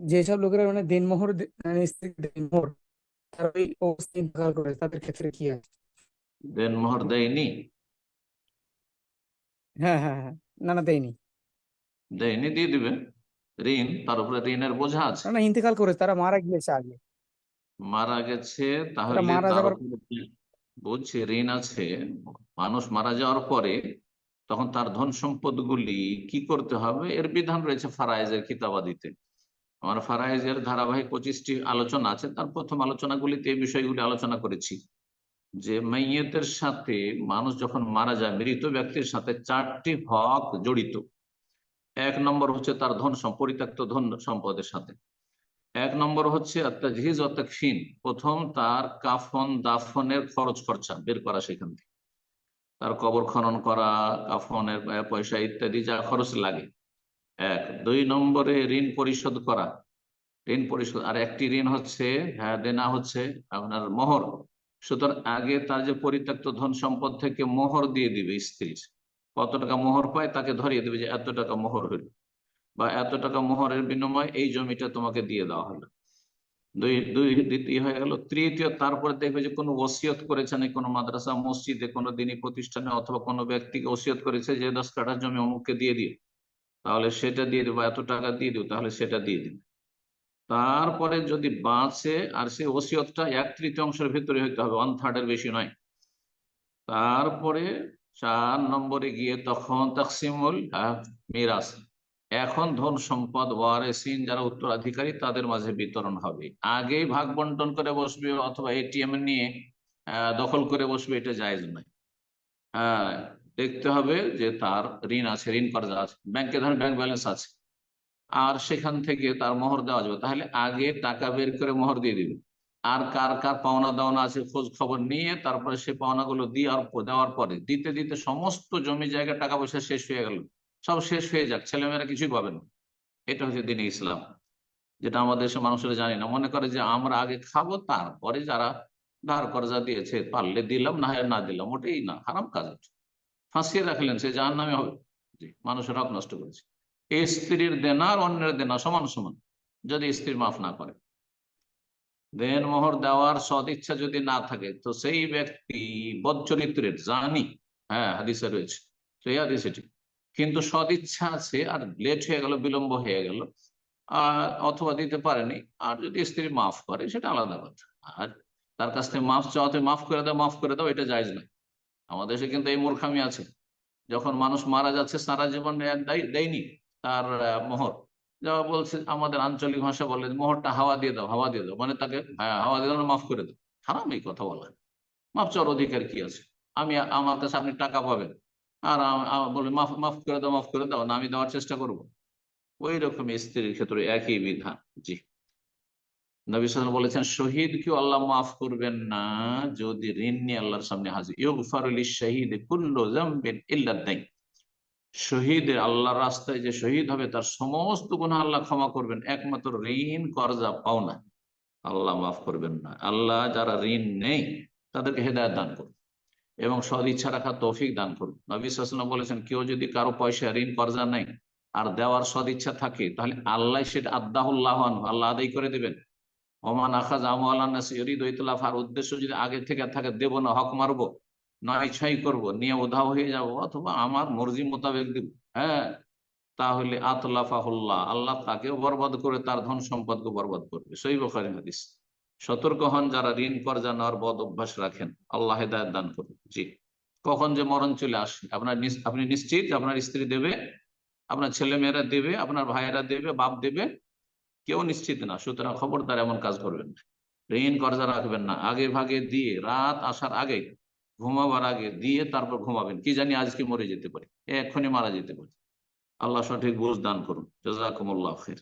যেসব লোকেরা মানে দেনমোহর মানে তারা ওই অবস্থা ইন্তেকাল করে তাদের ক্ষেত্রে কি আছে? দেনমোহর দেয়নি? হ্যাঁ হ্যাঁ হ্যাঁ না না দেয়নি। দেয়নি দিয়ে দিবে ঋণ তার উপরে ঋণের বোঝা আছে। না ইন্তেকাল করে তারা মারা গিয়েছে আগে। মারা গেছে তাহলে মারা যাবার বলছি ঋণ আছে মানুষ মারা যাওয়ার পরে তখন তার ধন সম্পদ গুলি কি করতে হবে? এর বিধান রয়েছে ফারাইজের কিতাবাদিতে আমার ফারাইজের ধারাবাহিক পঁচিশটি আলোচনা আছে। তার প্রথম আলোচনাগুলিতে এই বিষয়গুলি আলোচনা করেছি যে মাইয়েতের সাথে মানুষ যখন মারা যায়, মৃত ব্যক্তির সাথে চারটি হক জড়িত। এক নম্বর হচ্ছে তার ধন পরিত্যক্ত ধন সম্পদের সাথে। এক নম্বর হচ্ছে তাজহিজ ও প্রথম তার কাফন, দাফনের খরচ খরচা বের করা সেখান থেকে। তার কবর খনন করা, কাফনের পয়সা ইত্যাদি যা খরচ লাগে। এক। দুই নম্বরে ঋণ পরিশোধ করা। ঋণ পরিশোধ আর একটি ঋণ হচ্ছে হ্যাঁ দেনা হচ্ছে আপনার মোহর। সুতরাং আগে তার যে পরিত্যক্ত ধন সম্পদ থেকে মোহর দিয়ে দিবে স্ত্রী। কত টাকা মোহর পায় তাকে ধরিয়ে দেবে যে এত টাকা মোহর হইল। বা এত টাকা মোহরের বিনিময়ে এই জমিটা তোমাকে দিয়ে দেওয়া হলো। দুই দুই দ্বিতীয় হয়ে গেল। তৃতীয়, তারপরে দেখবে যে কোনো ওসিয়ত করেছে না কোনো মাদ্রাসা, মসজিদে কোনো দিনী প্রতিষ্ঠানে অথবা কোনো ব্যক্তিকে ওসিয়ত করেছে যে দশ কাঠা জমি অমুককে দিয়ে দিও। তাহলে সেটা দিয়ে দেবো, এত টাকা দিয়ে দিও তাহলে সেটা দিয়ে দিবে তারপরে যদি বাঁচে আর সে ওসিয়তটা এক তৃতীয়াংশের ভিতরে হইতে হবে ওয়ান থার্ডের বেশি নয়। তারপরে চার নম্বরে গিয়ে তখন তাকসিমুল মিরাস এখন ধন সম্পদ, ওয়ারেসিন যারা উত্তরাধিকারী, তাদের মাঝে বিতরণ হবে। আগেই ভাগ বন্টন করে বসবে অথবা এটিএম নিয়ে দখল করে বসবে, এটা জায়েজ নয়। হ্যাঁ দেখতে হবে যে তার ঋণ আছে, ঋণ কর্জা আছে। ব্যাংকে ধরেন ব্যাংক ব্যালেন্স আছে। আর সেখান থেকে তার মোহর দেওয়া যাবে। তাহলে আগে টাকা বের করে মোহর দিয়ে দিবে। আর কার কার পাওনা দাওনা আছে খোঁজ খবর নিয়ে তারপরে সে পাওনাগুলো দেওয়ার দেওয়ার পরে দিতে দিতে সমস্ত জমি জায়গা টাকা পয়সা শেষ হয়ে গেল। সব শেষ হয়ে যাক। ছেলেমেয়েরা কিছুই পাবে না। এটা হচ্ছে দিনে ইসলাম। যেটা আমাদের দেশের মানুষেরা জানি না। মনে করে যে আমরা আগে খাব, তারপরে যারা ধার কর্জা দিয়েছে, পারলে দিলাম, না হয় না দিলাম, ওটাই না। হারাম কাজ এটা। ফাঁসিয়ে রাখলেন, সে জাহান নামে হবে মানুষের হক নষ্ট করেছে। স্ত্রীর দেনা আর অন্যের দেনা সমান সমান, যদি স্ত্রী মাফ না করে। দেন মোহর দেওয়ার সদ ইচ্ছা যদি না থাকে, তো সেই ব্যক্তি বদচরিত্রের জানি। হ্যাঁ হাদিসে রয়েছে। সেই হাদিস এটি কিন্তু সদ ইচ্ছা আছে, আর লেট হয়ে গেল, বিলম্ব হয়ে গেল, আর অথবা দিতে পারেনি, আর যদি স্ত্রী মাফ করে, সেটা আলাদা কথা। আর তার কাছ থেকে মাফ চাওয়াতে মাফ করে দাও, মাফ করে দাও, এটা জায়জ নয়। আমাদের দেশে কিন্তু এই মূর্খামি আছে। যখন মানুষ মারা যাচ্ছে, সারা জীবন দেয়- দেয়নি তার মোহর। যা বলছে, আমাদের আঞ্চলিক ভাষা বলে, মোহরটা হাওয়া দিয়ে দাও, হাওয়া দিয়ে দাও। মানে তাকে হ্যাঁ হাওয়া দিয়ে দাও মাফ করে দাও। হারাম এই কথা বলা। মাফ চাওয়ার অধিকার কি আছে? আমি, আমার কাছে আপনি টাকা পাবেন। আর বলে, মাফ মাফ করে দাও, মাফ করে দাও, না আমি দেওয়ার চেষ্টা করব। ওই রকম স্ত্রীর ক্ষেত্রে একই বিধান। জি। নবী সাল্লাম বলেছেন, শহীদ কেউ আল্লাহ মাফ করবেন না যদি ঋণ নিয়ে আল্লাহর সামনে হাজির। ইউগফারুল শহীদ কুল্লু আল্লাহর রাস্তায় যে শহীদ হবে, তার সমস্ত গুনাহ আল্লাহ ক্ষমা করবেন। একমাত্র ঋণ, কর্জা পাওনা আল্লাহ মাফ করবেন না। আল্লাহ যারা ঋণ নেই, তাদেরকে হেদায়ত দান করুন এবং সদ ইচ্ছা রাখা তৌফিক দান করুন। নবী সাল্লাম বলেছেন, কেউ যদি কারও পয়সা ঋণ, কর্জা নেই আর দেওয়ার সদ ইচ্ছা থাকে, তাহলে আল্লাহ সেটা আদাহুল্লাহ আল্লাহ আদায় করে দেবেন। ওমান আখাজ আর উদ্দেশ্য যদি আগে থেকে থাকে, দেব না, হক মারবো নয় ছয় করব, নিয়ে উধাও হয়ে যাব, অথবা আমার মর্জি মোতাবেক দিব হ্যাঁ? তাহলে আতলাফাহুল্লাহ, আল্লাহ তাকেও বরবাদ করে, তার ধন সম্পদকে বরবাদ করবে। সই বখারি হাদিস। সতর্ক হন যারা ঋণ, কর্জা নেওয়ার বদ অভ্যাস রাখেন। আল্লাহ হেদায়ত দান করুন। জি। কখন যে মরণ চলে আসে, আপনার আপনি নিশ্চিত আপনার স্ত্রী দেবে, আপনার ছেলে মেয়েরা দেবে, আপনার ভাইয়েরা দেবে, বাপ দেবে কেউ নিশ্চিত না, সুতরাং খবরদার এমন কাজ করবেন না। ঋণ কর্জা রাখবেন না, আগে ভাগে দিয়ে, রাত আসার আগে, ঘুমাবার আগে দিয়ে তারপর ঘুমাবেন। কি জানি আজকে মরে যেতে পারি, এক্ষুনি মারা যেতে পারি। আল্লাহ সঠিক বুঝ দান করুন। জাজাকুমুল্লাহ খের